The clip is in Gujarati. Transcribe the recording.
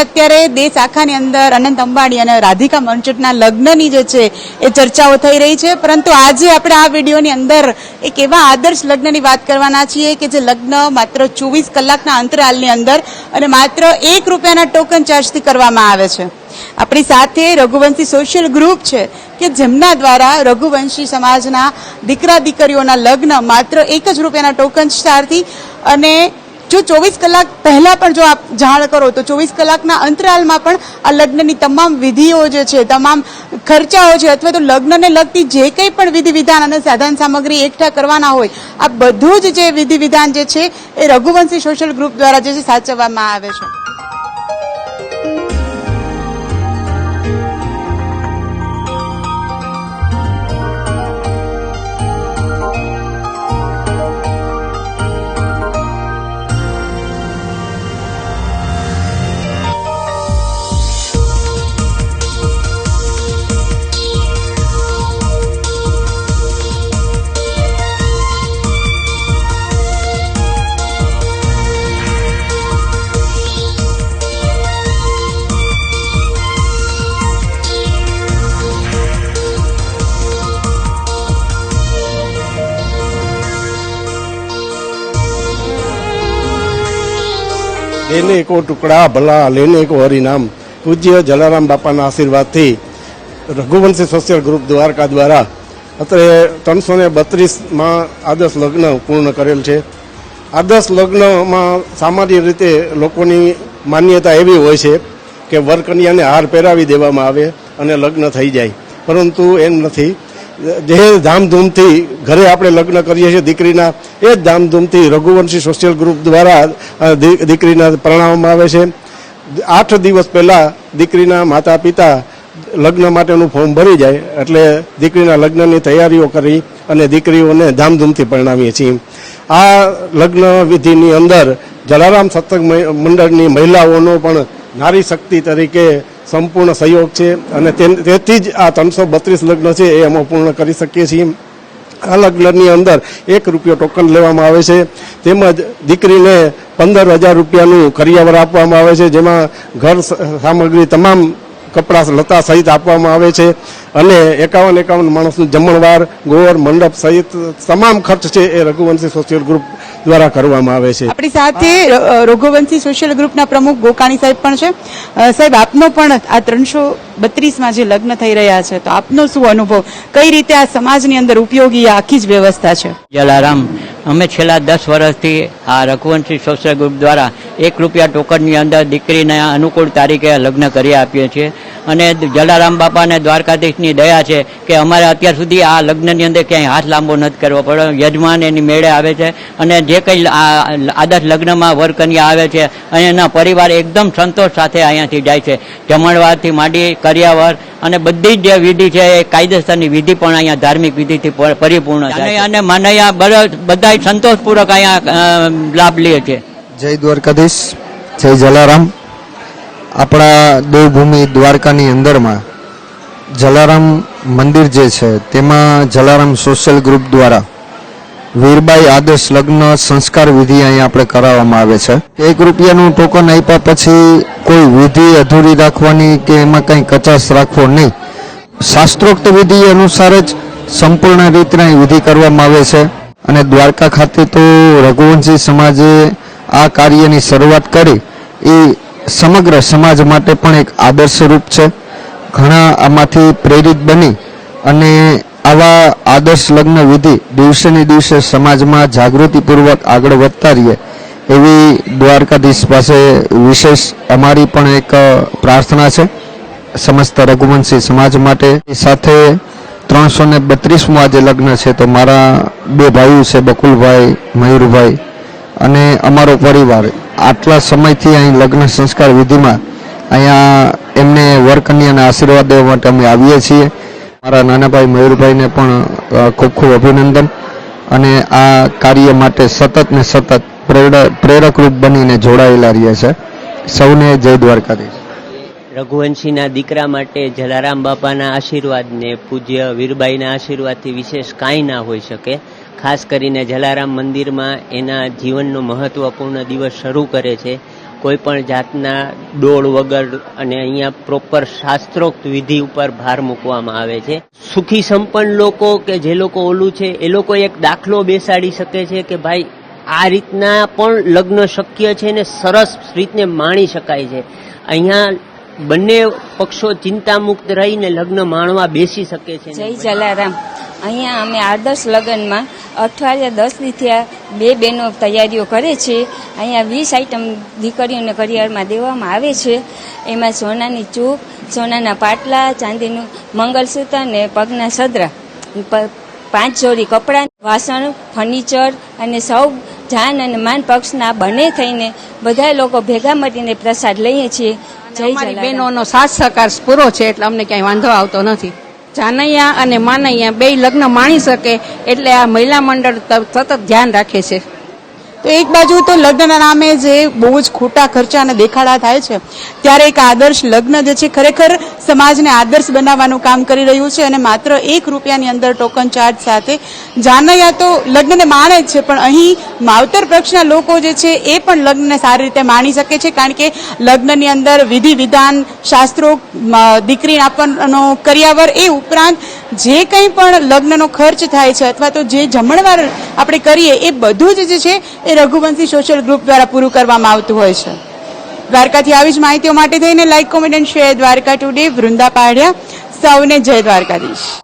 અત્યારે દેશ આખાની અંદર અનંત અંબાણી અને રાધિકા મંચટના લગ્નની જે છે, એ ચર્ચાઓ થઈ રહી છે. પરંતુ આજે આપણે આ વિડીયોની અંદર એક એવા આદર્શ લગ્નની વાત કરવાના છીએ કે જે લગ્ન માત્ર ચોવીસ કલાકના અંતરાલની અંદર અને માત્ર એક રૂપિયાના ટોકન ચાર્જથી કરવામાં આવે છે. આપણી સાથે રઘુવંશી સોશિયલ ગ્રુપ છે કે જેમના દ્વારા રઘુવંશી સમાજના દીકરા દીકરીઓના લગ્ન માત્ર એક જ રૂપિયાના ટોકન ચાર્જથી અને જો ચોવીસ કલાક પહેલાં પણ જો આપ જાણ કરો, તો ચોવીસ કલાકના અંતરાલમાં પણ આ લગ્નની તમામ વિધિઓ જે છે, તમામ ખર્ચાઓ છે, અથવા તો લગ્નને લગતી જે કંઈ પણ વિધિ વિધાન અને સાધન સામગ્રી એકઠા કરવાના હોય, આ બધું જ જે વિધિ વિધાન જે છે, એ રઘુવંશી સોશિયલ ગ્રુપ દ્વારા જે છે સાચવવામાં આવે છે. લેને કો ટુકડા ભલા, લેને કો હરિનામ. પૂજ્ય જલારામ બાપાના આશીર્વાદથી રઘુવંશી સોશિયલ ગ્રુપ દ્વારકા દ્વારા અત્યારે ત્રણસો ને બત્રીસમાં આદર્શ લગ્ન પૂર્ણ કરેલ છે. આદર્શ લગ્નમાં સામાન્ય રીતે લોકોની માન્યતા એવી હોય છે કે વરકન્યાને હાર પહેરાવી દેવામાં આવે અને લગ્ન થઈ જાય. પરંતુ એમ નથી. જે ધામધૂમથી ઘરે આપણે લગ્ન કરીએ છીએ દીકરીના, એ જ ધામધૂમથી રઘુવંશી સોશિયલ ગ્રુપ દ્વારા દીકરીના પરણાવવામાં આવે છે. આઠ દિવસ પહેલાં દીકરીના માતા પિતા લગ્ન માટેનું ફોર્મ ભરી જાય, એટલે દીકરીના લગ્નની તૈયારીઓ કરી અને દીકરીઓને ધામધૂમથી પરણાવીએ છીએ. આ લગ્ન વિધિની અંદર જલારામ સત્સંગ મંડળની મહિલાઓનો પણ નારી શક્તિ તરીકે સંપૂર્ણ સહયોગ છે અને તેથી જ આ ત્રણસો બત્રીસ લગ્ન છે એ અમે પૂર્ણ કરી શકીએ છીએ. આ લગ્નની અંદર એક રૂપિયો ટોકન લેવામાં આવે છે. તેમજ દીકરીને પંદર હજાર રૂપિયાનું કરિયાવર આપવામાં આવે છે, જેમાં ઘર સામગ્રી તમામ કપડાં લતા સહિત આપવામાં આવે છે અને એકાવન એકાવન માણસનું જમણવાર, ગોળ, મંડપ સહિત તમામ ખર્ચ છે એ રઘુવંશી સોશિયલ ગ્રુપ દ્વારા કરવામાં આવે છે. આપણી સાથે રઘુવંશી સોશિયલ ગ્રુપના પ્રમુખ ગોકાણી સાહેબ પણ છે. સાહેબ આપનો પણ આ ત્રણસો બત્રીસમાં જે લગ્ન થઈ રહ્યા છે તો આપનો શું અનુભવ? કઈ રીતે આ સમાજની અંદર ઉપયોગી આખી જ વ્યવસ્થા છે? જલારામ અમે છેલ્લા દસ વર્ષથી આ રઘુવંશી સોશિયલ ગ્રુપ દ્વારા એક રૂપિયા ટોકનની અંદર દીકરીને અનુકૂળ તારીખે લગ્ન કરી આપીએ છીએ. અને જલારામ બાપાને દ્વારકાધીશની દયા છે કે અમારે અત્યાર સુધી આ લગ્નની અંદર ક્યાંય હાથ લાંબો નથી કરવો પડ્યો. યજમાન એની મેળે આવે છે અને જે કંઈ આદર્શ લગ્નમાં વરકન્યા આવે છે અને એના પરિવાર એકદમ સંતોષ સાથે અહીંયાથી જાય છે. જમણવારથી માંડી કરિયાવર અને બધી જ જે વિધિ છે એ કાયદેસરની વિધિ પણ અહીંયા ધાર્મિક વિધિથી પરિપૂર્ણ છે. અને માનૈયા બધા સંતોષપૂર્વક અહીંયા લાભ લે છે. જય દ્વારકાધીશ, જય જલારામ. આપણા દેવભૂમિ દ્વારકાની અંદરમાં જલારામ મંદિર જે છે, તેમાં જલારામ સોશિયલ ગ્રુપ દ્વારા વીરબાઈ આદર્શ લગ્ન સંસ્કાર વિધિ અહીંયા આપણે કરાવવામાં આવે છે. એક રૂપિયાનું ટોકન આપ્યા પછી કોઈ વિધિ અધૂરી રાખવાની કે એમાં કંઈ કચાશ રાખવો નહીં. શાસ્ત્રોક્ત વિધિ અનુસાર જ સંપૂર્ણ રીતના અહીં વિધિ કરવામાં આવે છે. અને દ્વારકા ખાતે તો રઘુવંશી સમાજે આ કાર્યની શરૂઆત કરી. એ સમગ્ર સમાજ માટે પણ એક આદર્શરૂપ છે. ઘણા આમાંથી પ્રેરિત બની અને આવા આદર્શ લગ્ન વિધિ દિવસે દિવસે સમાજમાં જાગૃતિપૂર્વક આગળ વધતા રહીએ એવી દ્વારકાધીશ પાસે વિશેષ અમારી પણ એક પ્રાર્થના છે. સમસ્ત રઘુવંશી સમાજ માટે. સાથે ત્રણસો ને બત્રીસમું આજે લગ્ન છે તો મારા બે ભાઈઓ છે, બકુલભાઈ, મયુરભાઈ. અને અમારો પરિવાર આટલા સમયથી અહીં લગ્ન સંસ્કાર વિધિમાં અહીંયા એમને વરકન્યાના આશીર્વાદ દેવા માટે અમે આવીએ છીએ. મારા નાના ભાઈ મયુરભાઈને પણ ખૂબ ખૂબ અભિનંદન. અને આ કાર્ય માટે સતત ને સતત પ્રેરણા, પ્રેરકરૂપ બનીને જોડાયેલા રહ્યા છે. સૌને જય દ્વારકાધીશ. રઘુવંશીના દીકરા માટે જલારામ બાપાના આશીર્વાદને પૂજ્ય વીરબાઈના આશીર્વાદથી વિશેષ કાંઈ ના હોઈ શકે. ખાસ કરીને જલારામ મંદિરમાં એના જીવનનો મહત્વપૂર્ણ દિવસ શરૂ કરે છે. કોઈ પણ જાતના ડોળ વગર અને અહીંયા પ્રોપર શાસ્ત્રોક્ત વિધિ ઉપર ભાર મૂકવામાં આવે છે. સુખી સંપન્ન લોકો કે જે લોકો ઓલું છે એ લોકો એક દાખલો બેસાડી શકે છે કે ભાઈ આ રીતના પણ લગ્ન શક્ય છે ને સરસ રીતને માણી શકાય છે. અહીંયા બંને પક્ષો ચિંતામુક્ત રહીને લગ્ન માણવા બેસી શકે છે જય જલારામ. અહીંયા અમે આદર્શ લગ્નમાં અઠવાડિયા દસ ત્યાં બે બહેનો તૈયારીઓ કરે છે. અહીંયા વીસ આઈટમ દીકરીઓને કરિયાળમાં દેવામાં આવે છે. એમાં સોનાની ચૂક સોનાના પાટલા ચાંદીનું મંગલસૂત્ર ને પગના સદરા. પાંચ જોડી કપડાં વાસણ ફર્નિચર અને સૌ જાન અને માન પક્ષના બંને થઈને બધા લોકો ભેગા મળીને પ્રસાદ લઈએ છીએ. જય બહેનોનો સાથ સહકાર પૂરો છે એટલે અમને ક્યાંય વાંધો આવતો નથી. જાનૈયા અને માનૈયા બે લગ્ન માણી શકે એટલે આ મહિલા મંડળ સતત ધ્યાન રાખે છે. તો એક બાજુ તો લગ્નના નામે જે બહુ જ ખોટા ખર્ચા અને દેખાડા થાય છે, ત્યારે એક આદર્શ લગ્ન જે છે ખરેખર સમાજને આદર્શ બનાવવાનું કામ કરી રહ્યું છે અને માત્ર એક રૂપિયાની અંદર ટોકન ચાર્જ સાથે જાનૈયા તો લગ્નને માણે જ છે, પણ અહીં માવતર પક્ષના લોકો જે છે એ પણ લગ્નને સારી રીતે માણી શકે છે, કારણ કે લગ્નની અંદર વિધિ વિધાન, શાસ્ત્રો દીકરી આપવાનો કર્યાવર એ ઉપરાંત જે કંઈ પણ લગ્નનો ખર્ચ થાય છે અથવા તો જે જમણવાર આપણે કરીએ, એ બધું જ જે છે, એ રઘુવંશી સોશિયલ ગ્રુપ દ્વારા પૂરું કરવામાં આવતું હોય છે. દ્વારકાથી આવી જ માહિતીઓ માટે થઈને like comment and share Dwarka today Vrinda પાડ્યા. સૌને જય દ્વારકાધીશ.